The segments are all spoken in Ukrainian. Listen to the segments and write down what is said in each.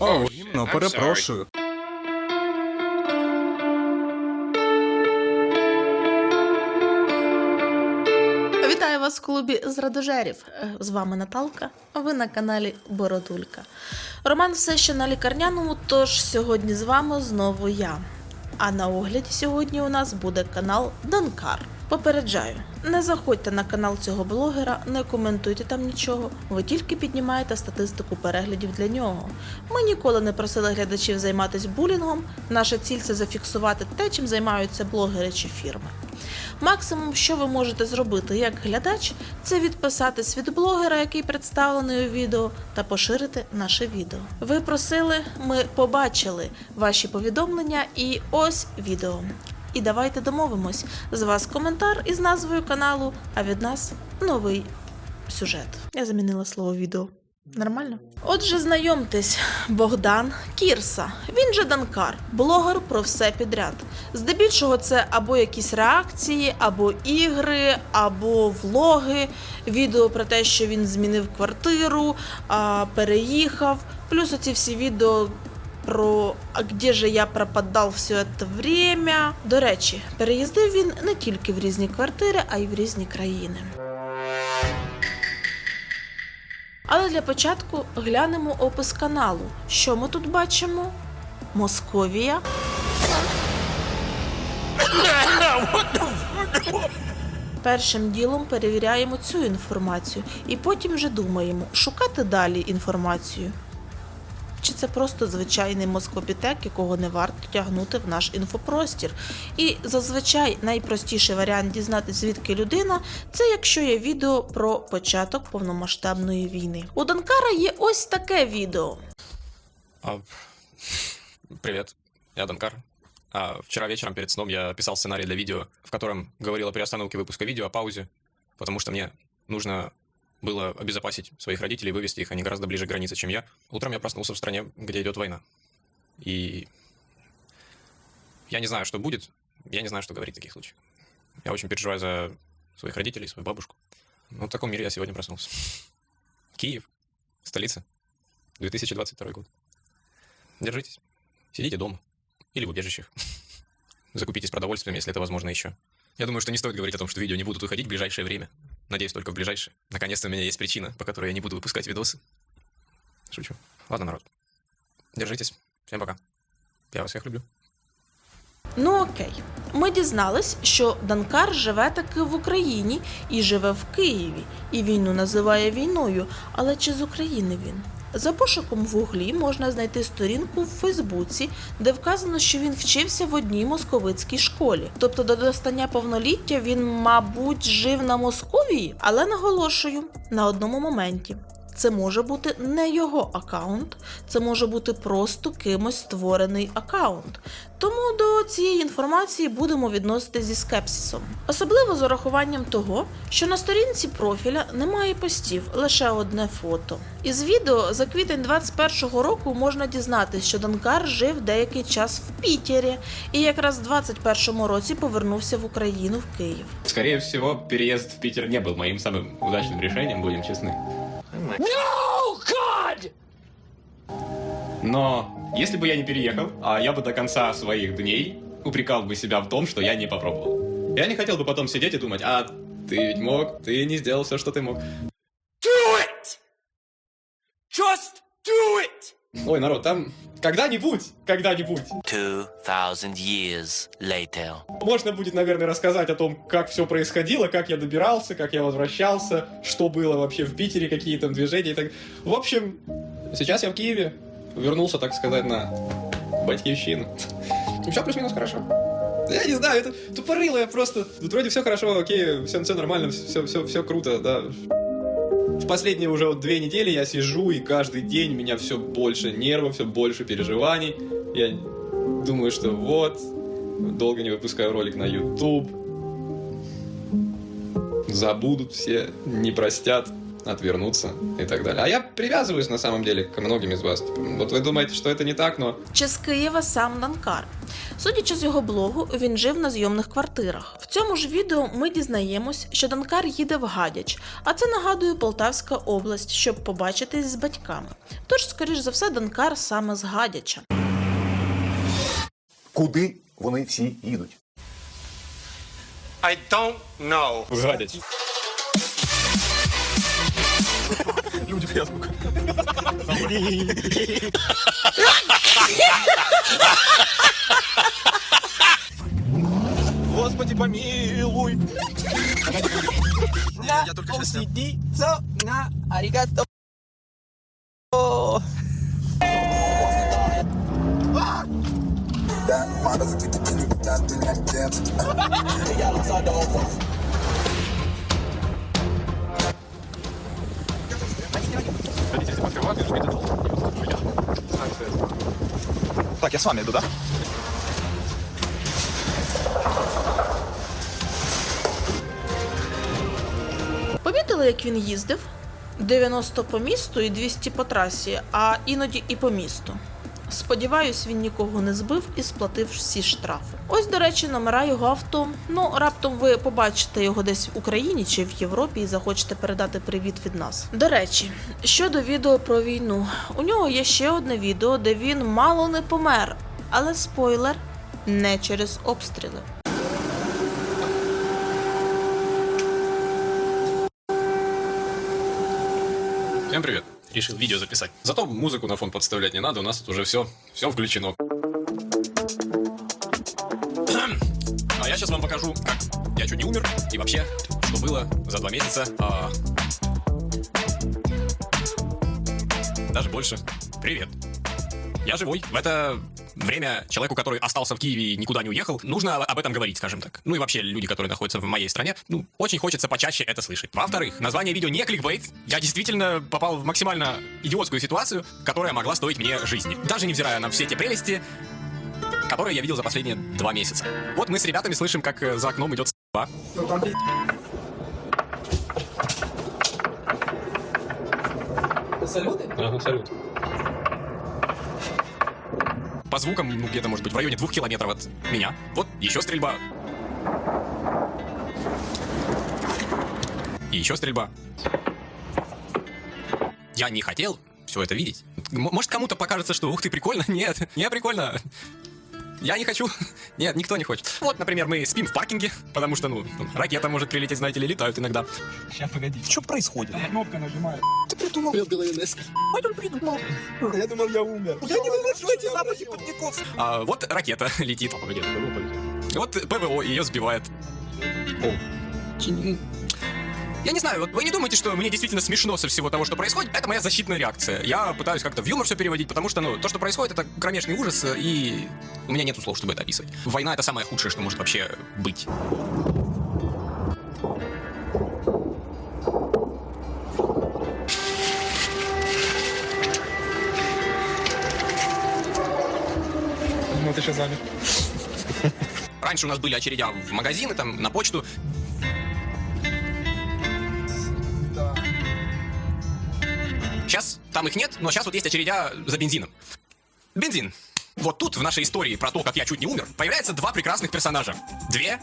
О, гімно, перепрошую. Вітаю вас в клубі зрадожерів. Е, З вами Наталка. Ви на каналі Бородулька. Роман все ще на лікарняному, тож сьогодні з вами знову я. А на огляді сьогодні у нас буде канал Донкар. Попереджаю, не заходьте на канал цього блогера, не коментуйте там нічого. Ви тільки піднімаєте статистику переглядів для нього. Ми ніколи не просили глядачів займатися булінгом. Наша ціль це зафіксувати те, чим займаються блогери чи фірми. Максимум, що ви можете зробити як глядач, це відписатись від блогера, який представлений у відео, та поширити наше відео. Ви просили, ми побачили ваші повідомлення, і ось відео. І давайте домовимось. З вас коментар із назвою каналу, а від нас новий сюжет. Я замінила слово відео. Нормально? Отже, знайомтесь, Богдан Кірса. Він же Данкар, блогер про все підряд. Здебільшого це або якісь реакції, або ігри, або влоги, відео про те, що він змінив квартиру, переїхав. Плюс оці всі відео про а де же я пропадав все це время. До речі, переїздив він не тільки в різні квартири, а й в різні країни. Але для початку глянемо опис каналу. Що ми тут бачимо? Московія. Першим ділом перевіряємо цю інформацію і потім вже думаємо, шукати далі інформацію. Чи це просто звичайний москопітек, якого не варто тягнути в наш інфопростір? І зазвичай найпростіший варіант дізнатися, звідки людина, це якщо є відео про початок повномасштабної війни. У Донкара є ось таке відео. А, Привет, я Данкар. А, Вчера вечером перед сном я писал сценарий для видео, в котором говорил о приостановке выпуска видео, о паузе, потому что мне нужно было обезопасить своих родителей, вывести их, они гораздо ближе к границе, чем я. Утром я проснулся в стране, где идет война. И я не знаю, что будет, я не знаю, что говорить в таких случаях. Я очень переживаю за своих родителей, свою бабушку. Ну, в таком мире я сегодня проснулся. Киев, столица, 2022 год. Держитесь. Сидите дома. Или в убежищах. Закупитесь продовольствием, если это возможно еще. Я думаю, что не стоит говорить о том, что видео не будут выходить в ближайшее время. Надеюсь, только в ближайшее. Наконец-то у меня есть причина, по которой я не буду выпускать видосы. Шучу. Ладно, народ. Держитесь. Всем пока. Я вас всех люблю. Ну окей, ми дізнались, що Данкар живе таки в Україні і живе в Києві, і війну називає війною. Але чи з України він? За пошуком в углі можна знайти сторінку в Фейсбуці, де вказано, що він вчився в одній московицькій школі. Тобто до достання повноліття він, мабуть, жив на Московії, але наголошую на одному моменті. Це може бути не його аккаунт, це може бути просто кимось створений аккаунт. Тому до цієї інформації будемо відноситись зі скепсисом, особливо з урахуванням того, що на сторінці профіля немає постів, лише одне фото. Із відео за квітень 21-го року можна дізнатися, що Данкар жив деякий час в Пітері і якраз в 21-му році повернувся в Україну в Київ. Скорее всего, переезд в Питер не был моим самым удачным решением, Будем честны. Но если бы я не переехал, а я бы до конца своих дней упрекал бы себя в том, что я не попробовал. Я не хотел бы потом сидеть и думать, а ты ведь мог, ты не сделал все, что ты мог. Ой, народ, там когда-нибудь, когда-нибудь 2,000 years later. можно будет, наверное, рассказать о том, как все происходило, как я добирался, как я возвращался, что было вообще в Питере, какие там движения и так. В общем, сейчас я в Киеве, вернулся, так сказать, на батькивщину. Все плюс-минус хорошо. Я не знаю, это тупорыло, я просто... Тут вроде все хорошо, окей, все, все нормально, все, все, все круто, да. В последние уже вот две недели я сижу, и каждый день у меня все больше нервов, все больше переживаний. Я думаю, что вот, долго не выпускаю ролик на YouTube. Забудут все, не простят. отвернуться и так далее. А я привязываюсь на самом деле к многим из вас. Типа, Вот вы думаете, что это не так, но Чи з Києва сам Данкар. Судячи з його блогу, він жив на зйомних квартирах. В цьому ж відео ми дізнаємось, що Данкар їде в Гадяч, а це нагадує Полтавська область, щоб побачитись з батьками. Тож, скоріш за все, Данкар саме з Гадяча. Куди вони всі їдуть? I don't know. Facebook. Господи, помилуй. Я только что на аригато. That mother's gonna get you, but that's in that dance. Так, я с вами иду, да? Помітили, як він їздив? 90 по місту і 200 по трасі, а іноді і по місту. Сподіваюсь, він нікого не збив і сплатив всі штрафи. Ось, до речі, номера його авто. Ну, раптом ви побачите його десь в Україні чи в Європі і захочете передати привіт від нас. До речі, щодо відео про війну, у нього є ще одне відео, де він мало не помер. Але спойлер не через обстріли. Всем привет. Решил видео записать. Зато музыку на фон подставлять не надо, у нас тут уже все, все включено. А я сейчас вам покажу, как я чуть не умер и вообще, что было за два месяца. а, Даже больше. Привет. Я живой. Это время человеку, который остался в Киеве и никуда не уехал, нужно об этом говорить, скажем так. Ну и вообще люди, которые находятся в моей стране, ну, очень хочется почаще это слышать. Во-вторых, название видео не кликбейт. Я действительно попал в максимально идиотскую ситуацию, которая могла стоить мне жизни. Даже невзирая на все те прелести, которые я видел за последние два месяца. Вот мы с ребятами слышим, как э, за окном идет с***ба. Ага, салют. По звукам, ну, где-то, может быть, в районе двух километров от меня. Вот еще стрельба. И еще стрельба. Я не хотел все это видеть. Может, кому-то покажется, что ух ты, прикольно. Нет, не прикольно. Я не хочу. Нет, никто не хочет. Вот, например, мы спим в паркинге, потому что, ну, ракета может прилететь, знаете ли, летают иногда. Что происходит? Кнопка нажимаю. Я думал, я умер. Я не выношу эти запахи подников. А вот ракета летит. Вот ПВО ее сбивает. Я не знаю, вот вы не думаете, что мне действительно смешно со всего того, что происходит? Это моя защитная реакция. Я пытаюсь как-то в юмор все переводить, потому что, ну, то, что происходит, это кромешный ужас, и у меня нет слов, чтобы это описывать. Война — это самое худшее, что может вообще быть. Ну ты сейчас замер. Раньше у нас были очередя в магазины, там, на почту. Там их нет, но сейчас вот есть очередя за бензином. Бензин. Вот тут в нашей истории про то, как я чуть не умер, появляются два прекрасных персонажа. Две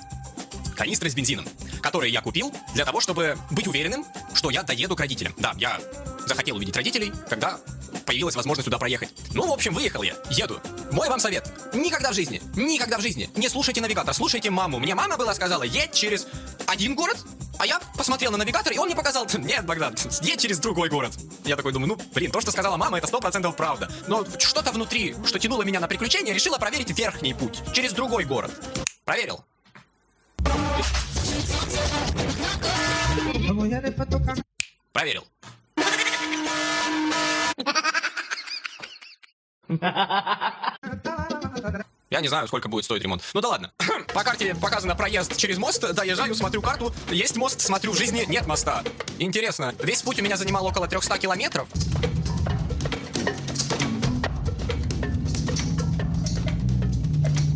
канистры с бензином, которые я купил для того, чтобы быть уверенным, что я доеду к родителям. Да, я захотел увидеть родителей, когда появилась возможность сюда проехать. Ну, в общем, выехал я, еду. Мой вам совет. Никогда в жизни, никогда в жизни не слушайте навигатор, слушайте маму. Мне мама была сказала, едь через один город, а я посмотрел на навигатор, и он мне показал, нет, Богдан, едь через другой город. Я такой думаю, ну, блин, то, что сказала мама, это сто процентов правда. Но что-то внутри, что тянуло меня на приключения, решила проверить верхний путь, через другой город. Проверил. Проверил. Я не знаю, сколько будет стоить ремонт. Ну да ладно. По карте показано проезд через мост. Доезжаю, смотрю карту. Есть мост, смотрю, в жизни нет моста. Интересно. Весь путь у меня занимал около 300 километров.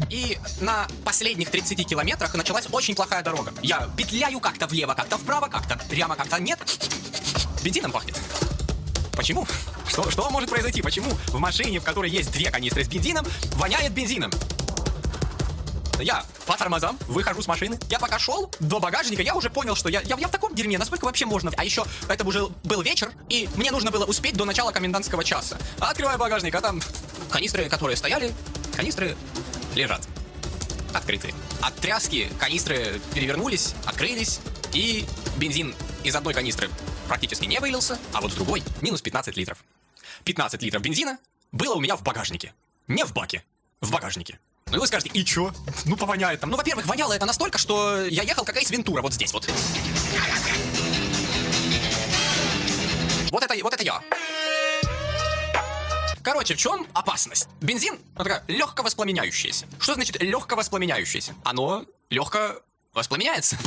И на последних 30 километрах началась очень плохая дорога. Я петляю как-то влево, как-то вправо, как-то прямо, как-то нет. бензином пахнет. Почему? Что, что может произойти? Почему в машине, в которой есть две канистры с бензином, воняет бензином? Я по тормозам выхожу с машины. Я пока шел до багажника, я уже понял, что я, я, я в таком дерьме, насколько вообще можно. А еще это уже был вечер, и мне нужно было успеть до начала комендантского часа. А открываю багажник, а там канистры, которые стояли, канистры лежат. Открытые. От тряски канистры перевернулись, открылись, и бензин из одной канистры практически не вылился, а вот с другой минус 15 литров. 15 литров бензина было у меня в багажнике. Не в баке, в багажнике. Ну и вы скажете, и чё? Ну повоняет там. Ну, во-первых, воняло это настолько, что я ехал как Эйс Вентура вот здесь вот. Вот это, вот это я. Короче, в чем опасность? Бензин, она такая легко воспламеняющаяся. Что значит легко воспламеняющаяся? Оно легко воспламеняется.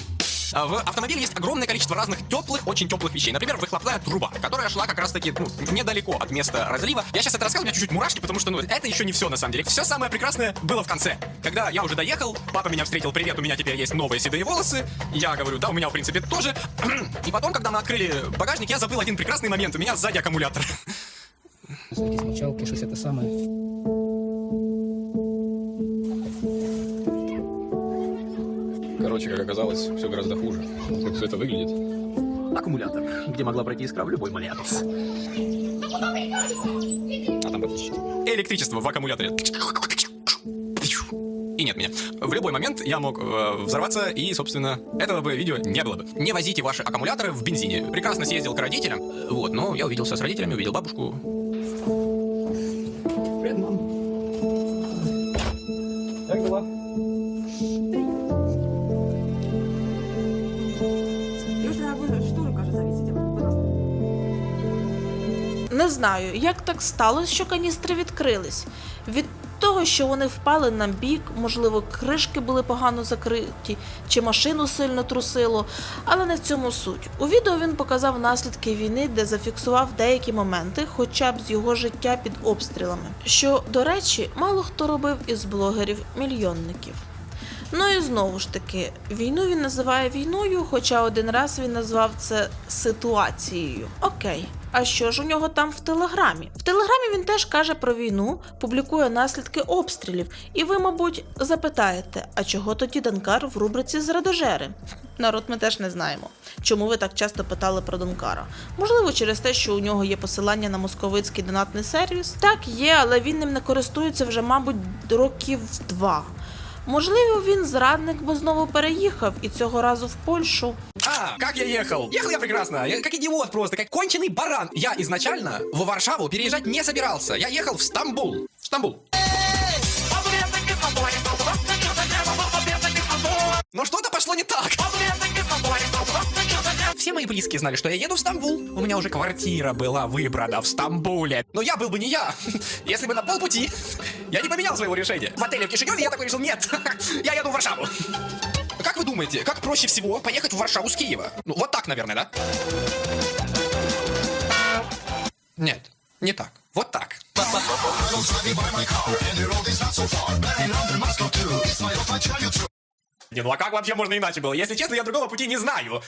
А В автомобиле есть огромное количество разных теплых, очень теплых вещей. Например, выхлопная труба, которая шла как раз таки ну, недалеко от места разлива. Я сейчас это рассказываю, у меня чуть-чуть мурашки, потому что ну, это еще не все на самом деле. Все самое прекрасное было в конце. Когда я уже доехал, папа меня встретил, привет, у меня теперь есть новые седые волосы. Я говорю, да, у меня в принципе тоже. И потом, когда мы открыли багажник, я забыл один прекрасный момент. У меня сзади аккумулятор. Смочалки, щось это самое. Короче, как оказалось, все гораздо хуже. Как все это выглядит. Аккумулятор, где могла пройти искра в любой момент. А там. Электричество в аккумуляторе. И нет меня. В любой момент я мог э, взорваться, и, собственно, этого бы видео не было бы. Не возите ваши аккумуляторы в бензине. Прекрасно съездил к родителям. Вот, но я увиделся с родителями, увидел бабушку. Знаю, як так сталося, що каністри відкрились. Від того, що вони впали на бік, можливо, кришки були погано закриті, чи машину сильно трусило, але не в цьому суть. У відео він показав наслідки війни, де зафіксував деякі моменти, хоча б з його життя під обстрілами. Що, до речі, мало хто робив із блогерів-мільйонників. Ну і знову ж таки, війну він називає війною, хоча один раз він назвав це ситуацією. Окей. А що ж у нього там в телеграмі? В телеграмі він теж каже про війну, публікує наслідки обстрілів. І ви, мабуть, запитаєте, а чого тоді Данкар в рубриці Зрадожери? Народ, ми теж не знаємо. Чому ви так часто питали про Донкара? Можливо, через те, що у нього є посилання на московицький донатний сервіс? Так, є, але він ним не користується вже, мабуть, років два. Можливо, він зрадник, бо знову переїхав і цього разу в Польщу. Как я ехал? Ехал я прекрасно, я как идиот просто, как конченый баран. Я изначально в Варшаву переезжать не собирался. Я ехал в Стамбул. В Стамбул. Но что-то пошло не так. Все мои близкие знали, что я еду в Стамбул. У меня уже квартира была выбрана в Стамбуле. Но я был бы не я, если бы на полпути я не поменял своего решения. В отеле в Кишиневе я такой решил, нет, я еду в Варшаву. Вы думаете, как проще всего поехать в Варшаву с Киева? Ну, вот так, наверное, да? Нет, не так. Вот так. Не, ну а как вообще можно иначе было? Если честно, я другого пути не знаю.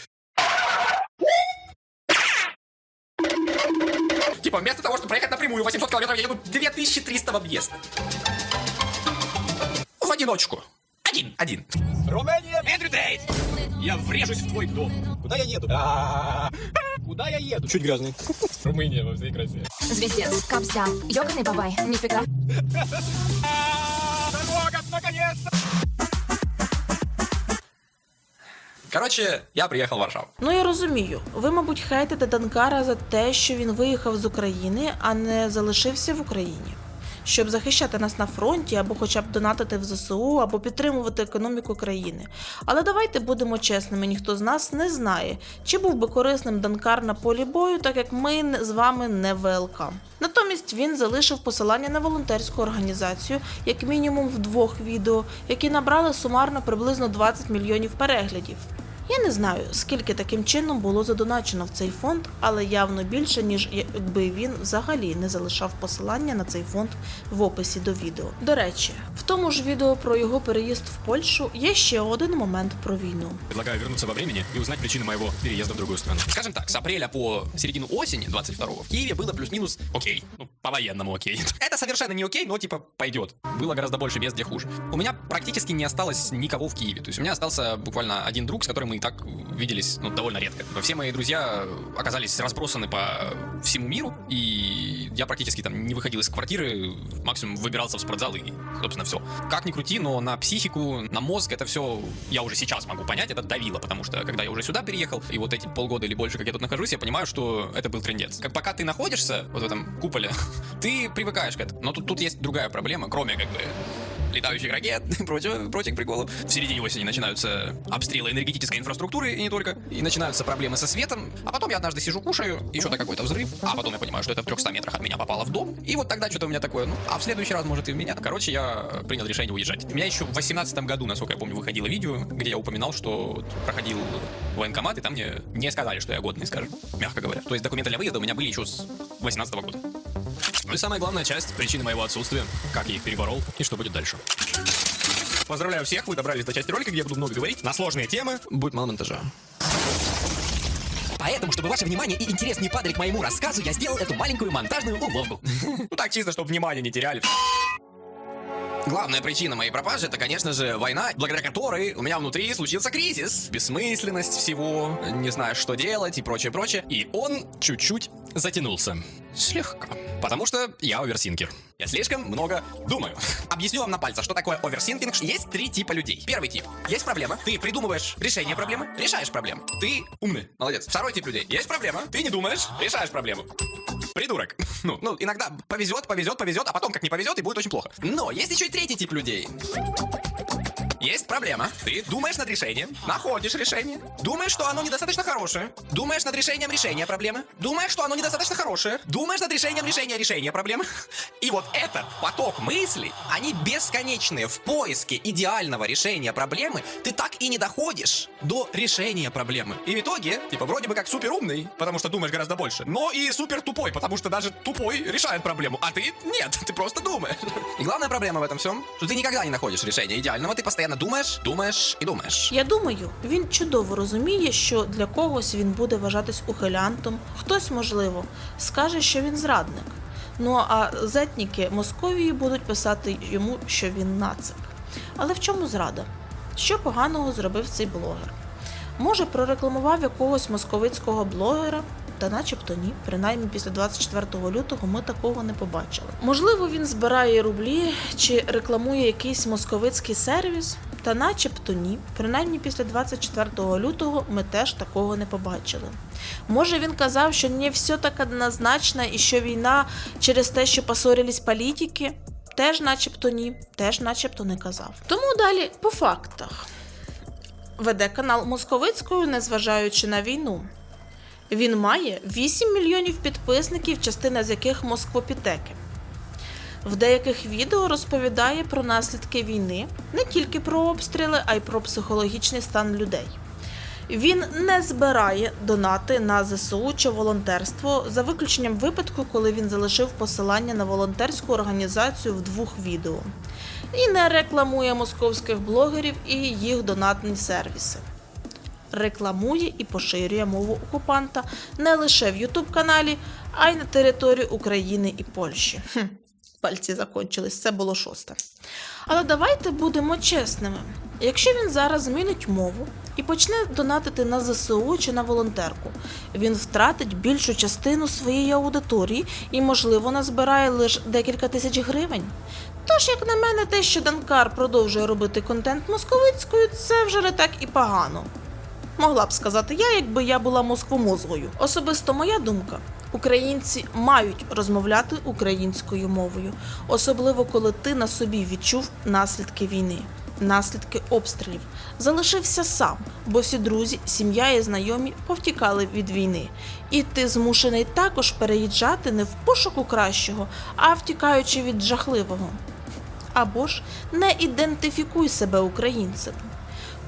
Типа, вместо того, чтобы проехать напрямую 800 километров, я еду 2300 в объезд. В одиночку. Один, один. Румыния! Эндрю Тейт! Я врежусь в твой дом. Куда я еду? А-а-а. Куда я еду? Чуть грязный. Румыния во всей красе. Звіздець, капся, йоганий бабай, ніфіга. Дорога, наконец-то! Короче, я приехал в Варшаву. Ну я розумію, ви, мабуть, хейтите Данкара за те, що він виїхав з України, а не залишився в Україні. Щоб захищати нас на фронті, або хоча б донатити в ЗСУ, або підтримувати економіку країни. Але давайте будемо чесними, ніхто з нас не знає, чи був би корисним Данкар на полі бою, так як ми з вами не ВЛК. Натомість він залишив посилання на волонтерську організацію, як мінімум в двох відео, які набрали сумарно приблизно 20 мільйонів переглядів. Я не знаю, скільки таким чином було задоначено в цей фонд, але явно більше, ніж якби він взагалі не залишав посилання на цей фонд в описі до відео. До речі, в тому ж відео про його переїзд в Польщу є ще один момент про війну. Предлагаю вернуться во времени и узнать причины моего переезда в другую страну. Скажем так, с апреля по середину осени 22-го в Киеве было плюс-минус окей. Ну, по-военному окей. Это совершенно не окей, но типа пойдет. Было гораздо больше мест, где хуже. У меня практически не осталось никого в Киеве. То есть у меня остался буквально один друг, с которым мы и так виделись ну, довольно редко. Все мои друзья оказались разбросаны по всему миру, и я практически там не выходил из квартиры, максимум выбирался в спортзал и, собственно, все. Как ни крути, но на психику, на мозг это все, я уже сейчас могу понять, это давило, потому что когда я уже сюда переехал, и вот эти полгода или больше, как я тут нахожусь, я понимаю, что это был трендец. Как пока ты находишься вот в этом куполе, ты привыкаешь к этому. Но тут, тут есть другая проблема, кроме как бы летающих ракет и прочего, прочих приколов. В середине осени начинаются обстрелы энергетической инфраструктуры и не только. И начинаются проблемы со светом. А потом я однажды сижу, кушаю, и что-то какой-то взрыв. А потом я понимаю, что это в 300 метрах от меня попало в дом. И вот тогда что-то у меня такое, ну, а в следующий раз, может, и в меня. Короче, я принял решение уезжать. У меня еще в 18 году, насколько я помню, выходило видео, где я упоминал, что проходил военкомат, и там мне не сказали, что я годный, скажем, мягко говоря. То есть документы для выезда у меня были еще с 18 года. Ну и самая главная часть, причины моего отсутствия, как я их переборол и что будет дальше. Поздравляю всех, вы добрались до части ролика, где я буду много говорить на сложные темы. Будет мало монтажа. Поэтому, чтобы ваше внимание и интерес не падали к моему рассказу, я сделал эту маленькую монтажную уловку. Ну так чисто, чтобы внимание не теряли. Главная причина моей пропажи это, конечно же, война, благодаря которой у меня внутри случился кризис. Бессмысленность всего, не знаю, что делать и прочее, прочее. И он чуть-чуть затянулся. Слегка. Потому что я оверсинкер. Я слишком много думаю. Объясню вам на пальцах, что такое оверсинкинг. Есть три типа людей. Первый тип. Есть проблема. Ты придумываешь решение проблемы, решаешь проблему. Ты умный. Молодец. Второй тип людей. Есть проблема. Ты не думаешь, решаешь проблему. Придурок. Ну, ну, иногда повезет, повезет, повезет, а потом как не повезет, и будет очень плохо. Но есть еще и третий тип людей. Есть проблема. Ты думаешь над решением, находишь решение, думаешь, что оно недостаточно хорошее, думаешь над решением решения проблемы, думаешь, что оно недостаточно хорошее, думаешь над решением решения решения проблемы. И вот этот поток мыслей, они бесконечные в поиске идеального решения проблемы, ты так и не доходишь до решения проблемы. И в итоге, типа, вроде бы как супер умный, потому что думаешь гораздо больше, но и супер тупой, потому что даже тупой решает проблему, а ты нет, ты просто думаешь. И главная проблема в этом всем, что ты никогда не находишь решения идеального, ты постоянно думаешь, думаешь и думаешь. Я думаю, він чудово розуміє, що для когось він буде вважатись ухилянтом, хтось, можливо, скаже, що він зрадник. Ну а зетніки Московії будуть писати йому, що він нацик. Але в чому зрада? Що поганого зробив цей блогер? Може, прорекламував якогось московицького блогера, та начебто ні. Принаймні після 24 лютого ми такого не побачили. Можливо, він збирає рублі чи рекламує якийсь московицький сервіс, та начебто ні. Принаймні після 24 лютого ми теж такого не побачили. Може, він казав, що не все так однозначно і що війна через те, що посорились політики. Теж начебто ні, теж начебто не казав. Тому далі по фактах веде канал Московицькою, незважаючи на війну. Він має 8 мільйонів підписників, частина з яких москвопітеки. В деяких відео розповідає про наслідки війни, не тільки про обстріли, а й про психологічний стан людей. Він не збирає донати на ЗСУ чи волонтерство за виключенням випадку, коли він залишив посилання на волонтерську організацію в двох відео. І не рекламує московських блогерів і їх донатні сервіси. Рекламує і поширює мову окупанта не лише в Ютуб каналі, а й на території України і Польщі. Хм, пальці закончились, це було шосте. Але давайте будемо чесними. Якщо він зараз змінить мову і почне донатити на ЗСУ чи на волонтерку, він втратить більшу частину своєї аудиторії і, можливо, назбирає лише декілька тисяч гривень. Тож, як на мене, те, що Данкар продовжує робити контент московицькою, це вже не так і погано. Могла б сказати я, якби я була москвомозгою. Особисто моя думка. Українці мають розмовляти українською мовою, особливо коли ти на собі відчув наслідки війни, наслідки обстрілів. Залишився сам, бо всі друзі, сім'я і знайомі повтікали від війни. І ти змушений також переїжджати не в пошуку кращого, а втікаючи від жахливого. Або ж не ідентифікуй себе українцем.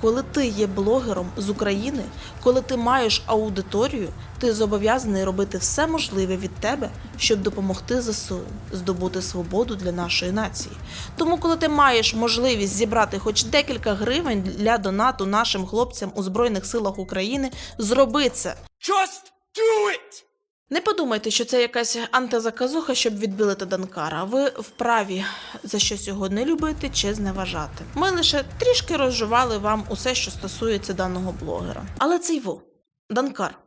Коли ти є блогером з України, коли ти маєш аудиторію, ти зобов'язаний робити все можливе від тебе, щоб допомогти ЗСУ здобути свободу для нашої нації. Тому, коли ти маєш можливість зібрати хоч декілька гривень для донату нашим хлопцям у Збройних силах України, зроби це. Just do it! Не подумайте, що це якась антизаказуха, щоб відбілити Данкара. Ви вправі за щось його не любити чи зневажати. Ми лише трішки розжували вам усе, що стосується даного блогера. Але цей во Данкар.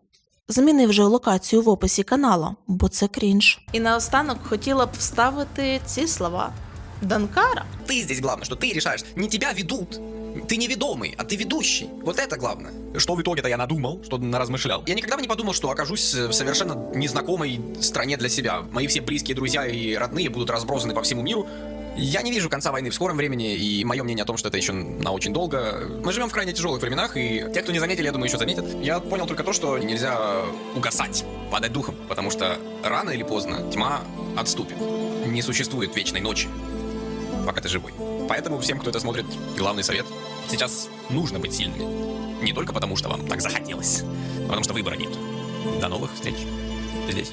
Зміни вже локацію в описі канала, бо це крінж. І наостанок хотіла б вставити ці слова Данкара. Ты здесь главное, что ты решаешь. Не тебя ведут. Ты не ведомый, а ты ведущий. Вот это главное. Что в итоге-то я надумал, что наразмышлял? Я никогда бы не подумал, что окажусь в совершенно незнакомой стране для себя. Мои все близкие друзья и родные будут разбросаны по всему миру. Я не вижу конца войны в скором времени, и мое мнение о том, что это еще на очень долго. Мы живем в крайне тяжелых временах, и те, кто не заметили, я думаю, еще заметят. Я понял только то, что нельзя угасать, падать духом, потому что рано или поздно тьма отступит. Не существует вечной ночи, пока ты живой. Поэтому всем, кто это смотрит, главный совет. Сейчас нужно быть сильными. Не только потому, что вам так захотелось, а потому что выбора нет. До новых встреч здесь.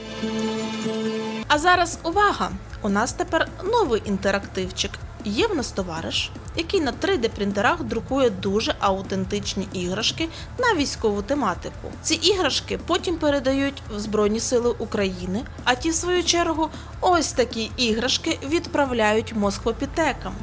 А зараз увага! У нас тепер новий інтерактивчик. Є в нас товариш, який на 3D-принтерах друкує дуже аутентичні іграшки на військову тематику. Ці іграшки потім передають в Збройні Сили України, а ті, в свою чергу, ось такі іграшки відправляють москвопітекам.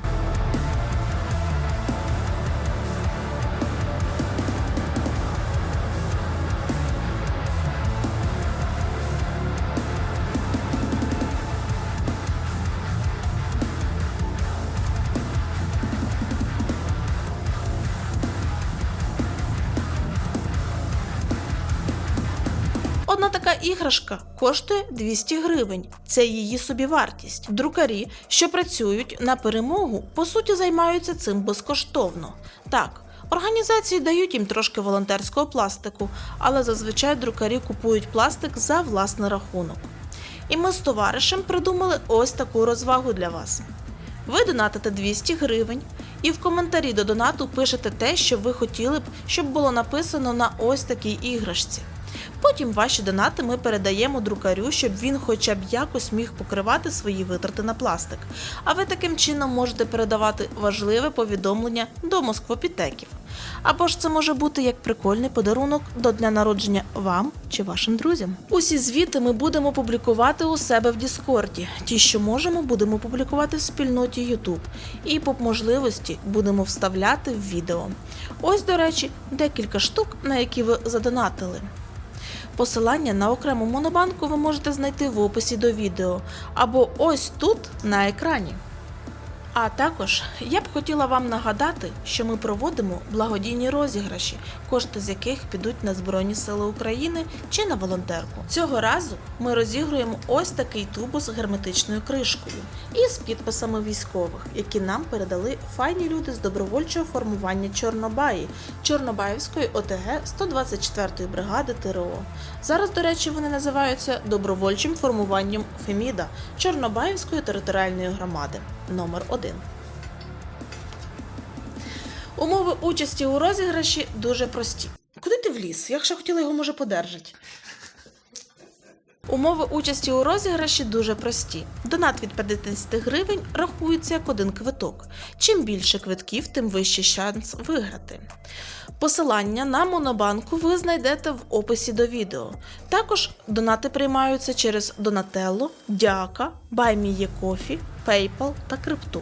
Іграшка коштує 200 гривень. Це її собівартість. Друкарі, що працюють на перемогу, по суті займаються цим безкоштовно. Так. Організації дають їм трошки волонтерського пластику, але зазвичай друкарі купують пластик за власний рахунок. І ми з товаришем придумали ось таку розвагу для вас. Ви донатите 200 гривень і в коментарі до донату пишете те, що ви хотіли б, щоб було написано на ось такій іграшці. Потім ваші донати ми передаємо друкарю, щоб він хоча б якось міг покривати свої витрати на пластик. А ви таким чином можете передавати важливе повідомлення до москвопітеків. Або ж це може бути як прикольний подарунок до дня народження вам чи вашим друзям. Усі звіти ми будемо публікувати у себе в Діскорді. Ті, що можемо, будемо публікувати в спільноті YouTube. І по можливості будемо вставляти в відео. Ось, до речі, декілька штук, на які ви задонатили. Посилання на окрему монобанку ви можете знайти в описі до відео або ось тут на екрані. А також я б хотіла вам нагадати, що ми проводимо благодійні розіграші, кошти з яких підуть на Збройні Сили України чи на волонтерку. Цього разу ми розігруємо ось такий тубус з герметичною кришкою і з підписами військових, які нам передали файні люди з добровольчого формування Чорнобаї, Чорнобаївської ОТГ 124-ї бригади ТРО. Зараз, до речі, вони називаються добровольчим формуванням Феміда Чорнобаївської територіальної громади номер 1 Умови участі у розіграші дуже прості. Куди ти вліз? Я ще хотіла його може подержати. Умови участі у розіграші дуже прості. Донат від 50 гривень рахується як один квиток. Чим більше квитків, тим вищий шанс виграти. Посилання на Монобанку ви знайдете в описі до відео. Також донати приймаються через Donatello, Дяка, BuyMeACoffee, PayPal та Крипту.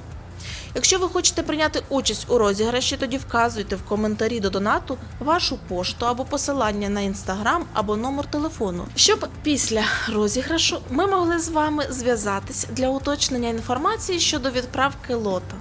Якщо ви хочете прийняти участь у розіграші, тоді вказуйте в коментарі до донату вашу пошту або посилання на інстаграм або номер телефону, щоб після розіграшу ми могли з вами зв'язатись для уточнення інформації щодо відправки лота.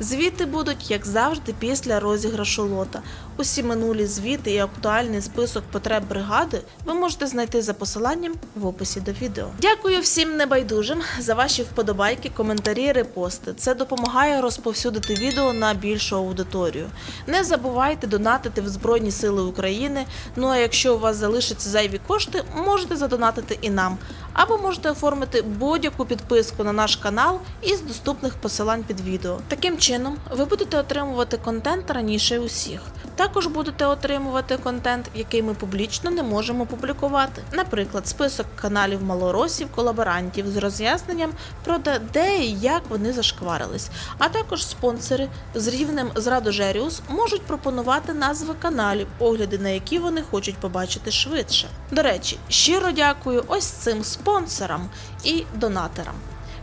Звіти будуть, як завжди, після розіграшу лота. Усі минулі звіти і актуальний список потреб бригади ви можете знайти за посиланням в описі до відео. Дякую всім небайдужим за ваші вподобайки, коментарі, репости. Це допомагає розповсюдити відео на більшу аудиторію. Не забувайте донатити в Збройні Сили України. Ну а якщо у вас залишаться зайві кошти, можете задонатити і нам. Або можете оформити будь-яку підписку на наш канал із доступних посилань під відео. Таким чином, ви будете отримувати контент раніше усіх. Також будете отримувати контент, який ми публічно не можемо публікувати. Наприклад, список каналів малоросів, колаборантів з роз'ясненням про те, де і як вони зашкварились. А також спонсори з рівнем Зрадожеріус можуть пропонувати назви каналів, огляди на які вони хочуть побачити швидше. До речі, щиро дякую ось цим спонсорам і донатерам.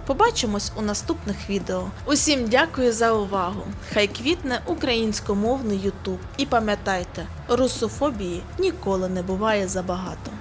Побачимось у наступних відео. Усім дякую за увагу. Хай квітне українськомовний Ютуб. І пам'ятайте, русофобії ніколи не буває забагато.